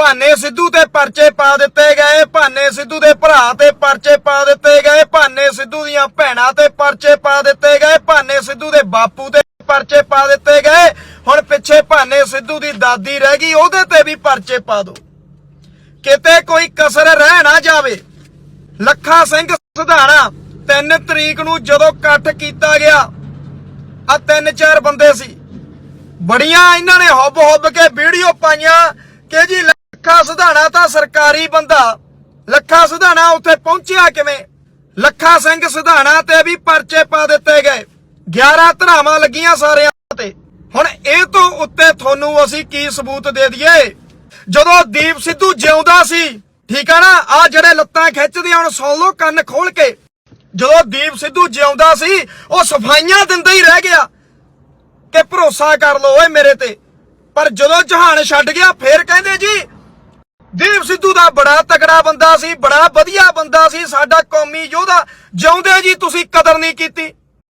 ਭਾਨੇ ਸਿੱਧੂ ਤੇ ਪਰਚੇ ਪਾ ਦਿੱਤੇ ਗਏ, ਭਾਨੇ ਸਿੱਧੂ ਦੇ ਭਰਾ ਤੇ ਪਰਚੇ ਪਾ ਦਿੱਤੇ ਗਏ, ਭਾਨੇ ਸਿੱਧੂ ਦੀਆਂ ਭੈਣਾਂ ਤੇ ਪਰਚੇ ਪਾ ਦਿੱਤੇ ਗਏ, ਭਾਨੇ ਸਿੱਧੂ ਦੇ ਬਾਪੂ ਤੇ ਪਰਚੇ ਪਾ ਦਿੱਤੇ ਗਏ। ਹੁਣ ਪਿੱਛੇ ਭਾਨੇ ਸਿੱਧੂ ਦੀ ਦਾਦੀ ਰਹਿ ਗਈ, ਉਹਦੇ ਤੇ ਵੀ ਪਰਚੇ ਪਾ ਦਿਓ ਕਿਤੇ ਕੋਈ ਕਸਰ ਰਹਿ ਨਾ ਜਾਵੇ। ਲੱਖਾ ਸਿੰਘ ਸੁਧਾਣਾ 3 ਤਰੀਕ ਨੂੰ ਜਦੋਂ ਇਕੱਠ ਕੀਤਾ ਗਿਆ ਆ ਤਿੰਨ ਚਾਰ ਬੰਦੇ ਸੀ। ਬੜੀਆਂ ਇਹਨਾਂ ਨੇ ਹੁੱਬ ਹੁੱਬ ਕੇ ਵੀਡੀਓ ਪਾਈਆਂ ਕਿ ਜੀ ਸੁਧਾਣਾ ਤਾਂ ਸਰਕਾਰੀ ਬੰਦਾ। ਲੱਖਾ ਸੁਧਾਣਾ ਉੱਥੇ ਪਹੁੰਚਿਆ ਕਿਵੇਂ? ਲੱਖਾ ਸਿੰਘ ਸੁਧਾਣਾ ਤੇ ਵੀ ਪਰਚੇ ਪਾ ਦਿੱਤੇ ਗਏ। 11 ਧਰਾਵਾਂ ਲੱਗੀਆਂ ਸਾਰਿਆਂ ਤੇ। ਹੁਣ ਇਹ ਤੋਂ ਉੱਤੇ ਤੁਹਾਨੂੰ ਅਸੀਂ ਕੀ ਸਬੂਤ ਦੇ ਦਈਏ? ਜਦੋਂ ਦੀਪ ਸਿੱਧੂ ਜਿਉਂਦਾ ਸੀ ਠੀਕ ਆ ਨਾ ਆ ਜਿਹੜੇ ਲੱਤਾਂ ਖਿੱਚਦੇ ਆ, ਹੁਣ ਸੁਣ ਲਓ ਕੰਨ ਖੋਲ ਕੇ। ਜਦੋਂ ਦੀਪ ਸਿੱਧੂ ਜਿਉਂਦਾ ਸੀ ਉਹ ਸਫਾਈਆਂ ਦਿੰਦਾ ਹੀ ਰਹਿ ਗਿਆ। ਕਿ ਭਰੋਸਾ ਕਰ ਲਓ ਓਏ ਮੇਰੇ ਤੇ। ਪਰ ਜਦੋਂ ਜਹਾਨ ਛੱਡ ਗਿਆ ਫੇਰ ਕਹਿੰਦੇ ਜੀ ਦੀਪ ਸਿੱਧੂ ਦਾ ਬੜਾ ਤਕੜਾ ਬੰਦਾ ਸੀ, ਬੜਾ ਵਧੀਆ ਬੰਦਾ ਸੀ, ਸਾਡਾ ਕੌਮੀ ਯੋਧਾ। ਜਿਉਂਦੇ ਜੀ ਤੁਸੀਂ, ਕਦਰ ਨਹੀਂ ਕੀਤੀ।